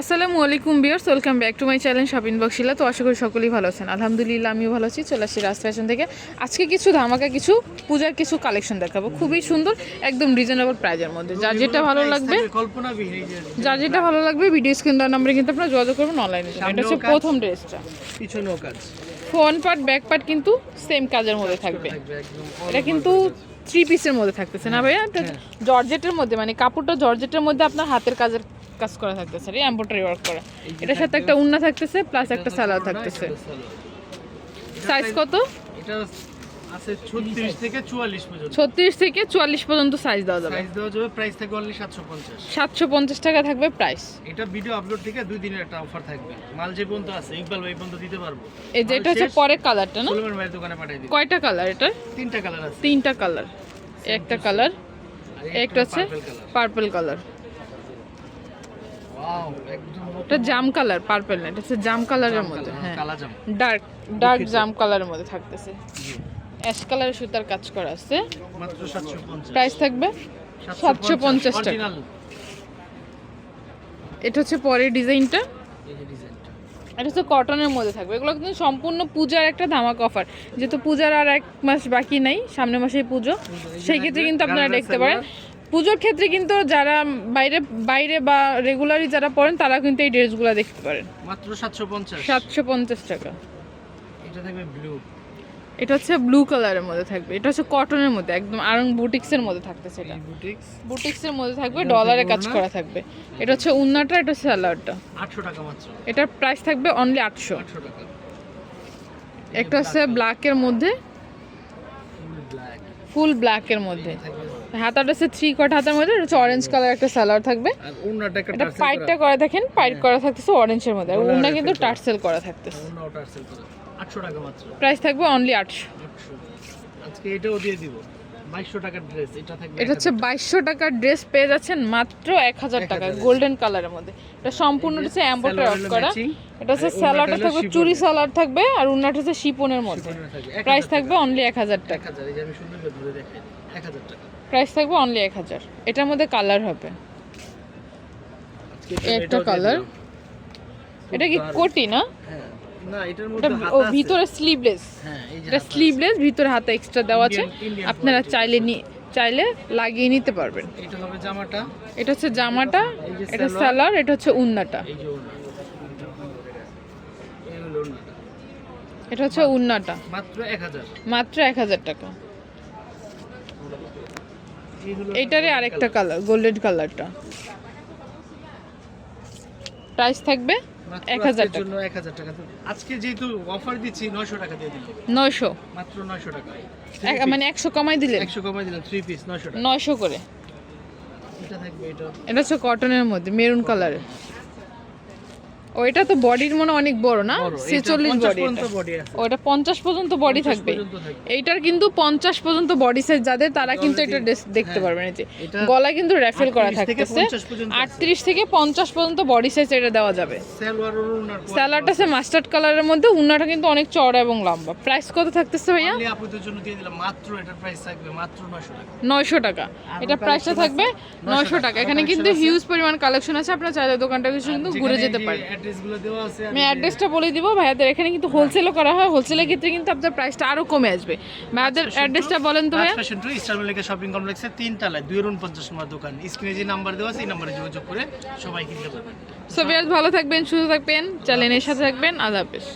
আসসালামু আলাইকুম বিয়ার্স welcome back to my channel shopping বক্সিলা তো আশা করি সকলেই ভালো আছেন। আলহামদুলিল্লাহ আমিও ভালো আছি। চলে আসছি রাজ ফ্যাশন থেকে। আজকে কিছু ধামাকা কিছু পূজার কিছু কালেকশন দেখাবো। খুবই সুন্দর একদম রিজনেবল প্রাইজের মধ্যে। যার যেটা ভালো লাগবে যার যেটা ভালো লাগবে ভিডিও স্ক্রিন দেওয়ার নাম্বারে কিন্তু আপনারা যোগাযোগ করবেন অনলাইনে এটা হচ্ছে প্রথম ড্রেসটা। পিছনেও কাজ। ফ্রন্ট পার্ট ব্যাক পার্ট কিন্তু সেম কাজের মধ্যে থাকবে। থাকবে এটা কিন্তু থ্রি পিসের মধ্যে থাকতেছে। না ভাইয়া? জর্জেটের মধ্যে মানে কাপড়টা জর্জেটের মধ্যে আপনার হাতের কাজের কাজ করা থাকতেছে এমব্রয়ডারি ওয়ার্ক করা। এটার সাথে একটা উন্না থাকতেছে প্লাস একটা সালোয়ার থাকতেছে। সাইজ কত? এটা আছে 36 থেকে 44 পর্যন্ত। ছত্রিশ থেকে চুয়াল্লিশ পর্যন্ত সাইজ দেওয়া যাবে। সাইজ দেওয়া যাবে প্রাইস থাকবে অনলি 750 সাতশো পঞ্চাশ টাকা থাকবে প্রাইস এটা ভিডিও আপলোড থেকে দুই দিনের একটা অফার থাকবে। মাল যে পর্যন্ত আছে ইকবাল ভাই পর্যন্ত দিতে পারব। এই যে এটা হচ্ছে পরের কালারটা না? সুলেমান ভাইয়ের দোকানে পাঠিয়ে দিই কয়টা কালার এটার? তিনটা কালার আছে। তিনটা কালার একটা কালার একটা color। পার্পল কালার এটা জাম কালার পার্পল না এটা হচ্ছে জাম কালারের মধ্যে হ্যাঁ। ডার্ক ডার্ক জাম কালারের মধ্যে থাকতেছে। অ্যাশ কালারের সুতার কাজ করা আছে। প্রাইস থাকবে? 750 টাকা। এটা হচ্ছে পরের ডিজাইনটা। এটা হচ্ছে কটনের মধ্যে থাকবে। এগুলো কিন্তু সম্পূর্ণ পূজার একটা ধামাক অফার যেহেতু পূজার আর এক মাস বাকি নাই সামনে মাসেই পুজো। সেই ক্ষেত্রে কিন্তু আপনারা দেখতে পারেন। পুজোর ক্ষেত্রে কিন্তু যারা বাইরে বাইরে বা রেগুলারই যারা পড়েন তারা কিন্তু এই ড্রেসগুলো দেখতে পারেন। মাত্র 750 সাতশো পঞ্চাশ টাকা। এটা থাকবে ব্লু এটা হচ্ছে ব্লু কালারের মধ্যে থাকবে। এটা হচ্ছে কটনের মধ্যে একদম আরং বুটিক্সের মধ্যে এটা। বুটিক্স বুটিক্সের মধ্যে থাকবে ডলারে কাজ করা থাকবে। এটা হচ্ছে উন্নাটা এটা হচ্ছে সালোয়ারটা। 800 টাকা মাত্র। এটার প্রাইস থাকবে অনলি আটশো। 800 টাকা। একটা হচ্ছে ব্ল্যাকের মধ্যে। ব্ল্যাক ফুল ব্ল্যাকের মধ্যে। হাতাটা হচ্ছে থ্রি কট হাতার মধ্যে হচ্ছে অরেঞ্জ কালার একটা সালোয়ার থাকবে। আর ওনাটা একটা এটা পাইটটা করা। দেখেন পাইট করা থাকতেছে অরেঞ্জের মধ্যে। আর ওনা কিন্তু টার্সেল করা থাকতেছে। ওনাও টার্সেল করা। 800 টাকা মাত্র। প্রাইস থাকবে অনলি আটশো। 800 আজকে এটাও দিয়ে দিব। 2200 টাকার ড্রেস এটা হচ্ছে বাইশশো টাকার ড্রেস পেয়ে যাচ্ছেন মাত্র এক হাজার টাকা গোল্ডেন কালারের মধ্যে। এটা সম্পূর্ণ হচ্ছে এম্বোটার অফ করা। এটা হচ্ছে স্যালাডটা থাকবে চুরি স্যালাড থাকবে আর উন্নাটা হচ্ছে শিপনের মধ্যে। প্রাইস থাকবে অনলি এক হাজার টাকা। 1000 এই যে আমি সুন্দর করে ধরে দেখাই 1000 টাকা। প্রাইস থাকবে অনলি এক হাজার। এটার মধ্যে কালার হবে। একটা কালার এটা কি কোটি না? না এটার এটা মধ্যে ও ভিতরে স্লিভলেস হ্যাঁ এটা স্লিভলেস ভিতরে হাতে এক্সট্রা দেওয়া আছে। আপনারা চাইলে চাইলে লাগিয়ে নিতে পারবেন। এটা হবে জামাটা। এটা হচ্ছে জামাটা এটা সালোয়ার। সালোয়ার এটা হচ্ছে উন্নাটা। এটা হচ্ছে উন্নাটা। মাত্র 1000 মাত্র এক হাজার টাকা। এই এইটারে আরেকটা কালার গোল্ডেন কালারটা প্রাইস থাকবে? মাত্র 1000 আজকের টাকা। জন্য 1000 টাকা। আজকে যেহেতু অফার দিচ্ছি 900 টাকা দিয়ে দিলাম। নয়শো? মাত্র 900 টাকা। মানে একশো কমাই দিলেন? 100 কমাই দিলাম থ্রি পিস নয়শো নয়শো করে? এটা থাকবে এটা। এটা হচ্ছে কটনের মধ্যে মেরুন কালারের ও এটা তো বডির মনে অনেক বড় না? ছেচল্লিশ বডি। ওটা পঞ্চাশ পর্যন্ত বডি থাকবে। এইটার কিন্তু পঞ্চাশ পর্যন্ত বডি সাইজ যাদের তারা কিন্তু এটা Already- দেখতে হ্যাঁ, পারবেন। এই যে গলায় কিন্তু র্যাফেল করা থাকতেছে। 50 পর্যন্ত আছে। আটত্রিশ থেকে পঞ্চাশ পর্যন্ত বডি সাইজ এটা দেওয়া যাবে। স্যালাডটা আছে মাস্টার্ড কালারের মধ্যে উন্নাটা কিন্তু অনেক চড়া এবং লম্বা। প্রাইস কত থাকতেছে ভাইয়া? অনলি আপুদের জন্য দিয়ে দিলাম মাত্র এটার প্রাইস থাকবে মাত্র 900 টাকা। নয়শো টাকা। এটা প্রাইসটা থাকবে নয়শো টাকা। এখানে কিন্তু হিউজ পরিমাণ কালেকশন আছে। আপনার চাইলে দোকানটা কিছু কিন্তু ঘুরে যেতে পারেন। অ্যাড্রেসগুলো দেওয়া আছে আমি অ্যাড্রেসটা বলে দিব ভাইয়াদের এখানে কিন্তু হোলসেলও করা হয় হোলসেলের ক্ষেত্রে কিন্তু আপনার প্রাইসটা আরও কমে আসবে। ভাইয়াদের অ্যাড্রেসটা বলেন তো ভাইয়া। Fashion two eastern Mallika shopping কমপ্লেক্সে তিন তলায় দুই পঞ্চাশ নম্বর দোকান। স্ক্রিনে যে নাম্বার দেওয়া আছে এই নাম্বারে যোগাযোগ করে সবাই কিনতে পারবেন। সো ভালো থাকবেন সুস্থ থাকবেন চ্যানেলের সাথে থাকবেন আল্লাহ হাফেজ।